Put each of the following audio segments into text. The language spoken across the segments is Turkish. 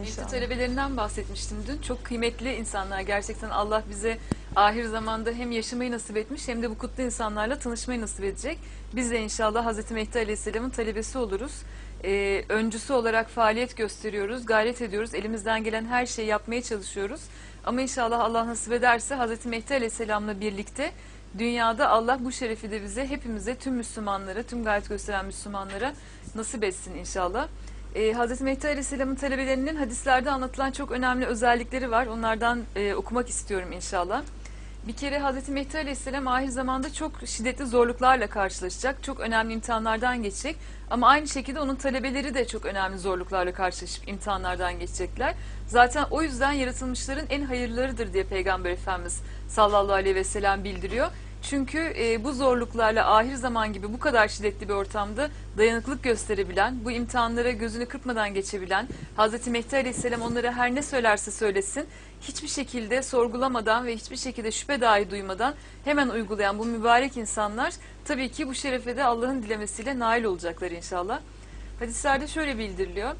İnşallah. talebelerinden bahsetmiştim dün. Çok kıymetli insanlar. Gerçekten Allah bize ahir zamanda hem yaşamayı nasip etmiş hem de bu kutlu insanlarla tanışmayı nasip edecek. Biz de inşallah Hazreti Mehdi Aleyhisselam'ın talebesi oluruz. Ee, öncüsü olarak faaliyet gösteriyoruz, gayret ediyoruz. Elimizden gelen her şeyi yapmaya çalışıyoruz. Ama inşallah Allah nasip ederse Hazreti Mehdi Aleyhisselam'la birlikte dünyada Allah bu şerefi de bize, hepimize, tüm Müslümanlara, tüm gayret gösteren Müslümanlara nasip etsin inşallah. Ee, Hazreti Mehdi Aleyhisselam'ın talebelerinin hadislerde anlatılan çok önemli özellikleri var. Onlardan e, okumak istiyorum inşallah. Bir kere Hazreti Mehdi Aleyhisselam ahir zamanda çok şiddetli zorluklarla karşılaşacak. Çok önemli imtihanlardan geçecek. Ama aynı şekilde onun talebeleri de çok önemli zorluklarla karşılaşıp imtihanlardan geçecekler. Zaten o yüzden yaratılmışların en hayırlarıdır diye Peygamber Efendimiz sallallahu aleyhi ve sellem bildiriyor. Çünkü e, bu zorluklarla ahir zaman gibi bu kadar şiddetli bir ortamda dayanıklık gösterebilen, bu imtihanlara gözünü kırpmadan geçebilen, Hazreti Mehdi Aleyhisselam onlara her ne söylerse söylesin, hiçbir şekilde sorgulamadan ve hiçbir şekilde şüphe dahi duymadan hemen uygulayan bu mübarek insanlar tabii ki bu şerefe de Allah'ın dilemesiyle nail olacaklar inşallah. Hadislerde şöyle bildiriliyor.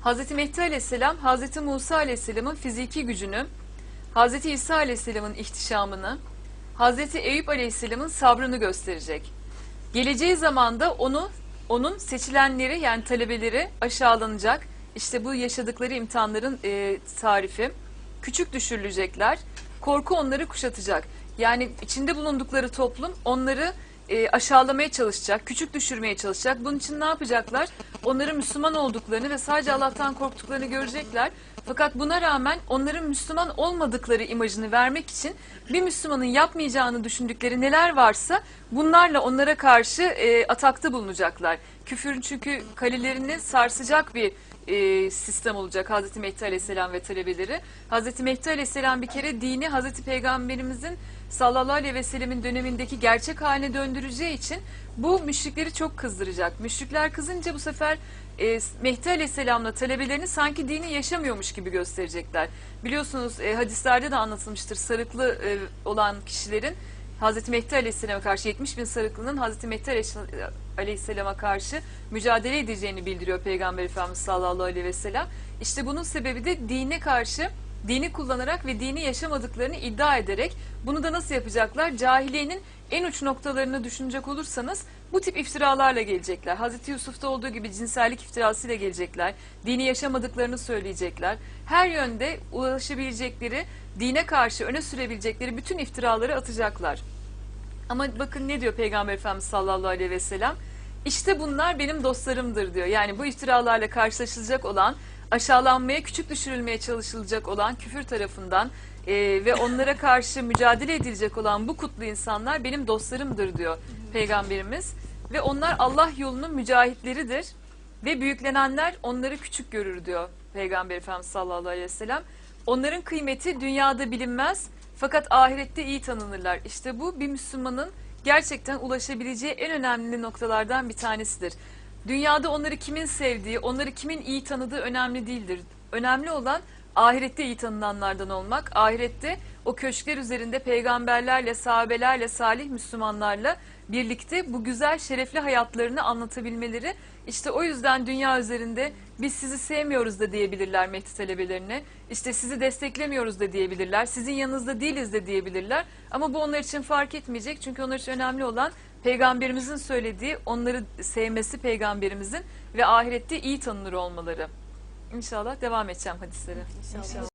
Hazreti Mehdi Aleyhisselam, Hazreti Musa Aleyhisselam'ın fiziki gücünü, Hazreti İsa Aleyhisselam'ın ihtişamını, Hazreti Eyüp Aleyhisselam'ın sabrını gösterecek. Geleceği zamanda onu, onun seçilenleri yani talebeleri aşağılanacak. İşte bu yaşadıkları imtihanların e, tarifi. Küçük düşürülecekler. Korku onları kuşatacak. Yani içinde bulundukları toplum onları e, aşağılamaya çalışacak, küçük düşürmeye çalışacak. Bunun için ne yapacaklar? Onların Müslüman olduklarını ve sadece Allah'tan korktuklarını görecekler. Fakat buna rağmen onların Müslüman olmadıkları imajını vermek için bir Müslümanın yapmayacağını düşündükleri neler varsa bunlarla onlara karşı e, atakta bulunacaklar. Küfürün çünkü kalelerini sarsacak bir e, sistem olacak Hazreti Mehdi Aleyhisselam ve talebeleri. Hazreti Mehdi Aleyhisselam bir kere dini Hazreti Peygamberimizin sallallahu aleyhi ve sellemin dönemindeki gerçek haline döndüreceği için bu müşrikleri çok kızdıracak. Müşrikler kızınca bu sefer e, Mehdi Aleyhisselam'la talebelerini sanki dini yaşamıyormuş gibi gösterecekler. Biliyorsunuz e, hadislerde de anlatılmıştır sarıklı e, olan kişilerin Hazreti Mehdi Aleyhisselam'a karşı 70 bin sarıklının Hazreti Mehdi Aleyhisse- Aleyhisselam'a karşı mücadele edeceğini bildiriyor Peygamber Efendimiz sallallahu aleyhi ve sellem. İşte bunun sebebi de dine karşı dini kullanarak ve dini yaşamadıklarını iddia ederek bunu da nasıl yapacaklar? Cahiliyenin en uç noktalarını düşünecek olursanız bu tip iftiralarla gelecekler. Hazreti Yusuf'ta olduğu gibi cinsellik iftirasıyla gelecekler. Dini yaşamadıklarını söyleyecekler. Her yönde ulaşabilecekleri, dine karşı öne sürebilecekleri bütün iftiraları atacaklar. Ama bakın ne diyor Peygamber Efendimiz sallallahu aleyhi ve sellem? İşte bunlar benim dostlarımdır diyor. Yani bu iftiralarla karşılaşılacak olan, aşağılanmaya, küçük düşürülmeye çalışılacak olan küfür tarafından e, ve onlara karşı mücadele edilecek olan bu kutlu insanlar benim dostlarımdır diyor Peygamberimiz. Ve onlar Allah yolunun mücahitleridir ve büyüklenenler onları küçük görür diyor Peygamber Efendimiz sallallahu aleyhi ve sellem. Onların kıymeti dünyada bilinmez fakat ahirette iyi tanınırlar. İşte bu bir Müslümanın gerçekten ulaşabileceği en önemli noktalardan bir tanesidir. Dünyada onları kimin sevdiği, onları kimin iyi tanıdığı önemli değildir. Önemli olan ahirette iyi tanınanlardan olmak. Ahirette o köşkler üzerinde peygamberlerle, sahabelerle, salih Müslümanlarla birlikte bu güzel şerefli hayatlarını anlatabilmeleri. İşte o yüzden dünya üzerinde biz sizi sevmiyoruz da diyebilirler Mehdi talebelerine. İşte sizi desteklemiyoruz da diyebilirler. Sizin yanınızda değiliz de diyebilirler. Ama bu onlar için fark etmeyecek. Çünkü onlar için önemli olan peygamberimizin söylediği, onları sevmesi peygamberimizin ve ahirette iyi tanınır olmaları. İnşallah devam edeceğim hadislere. İnşallah.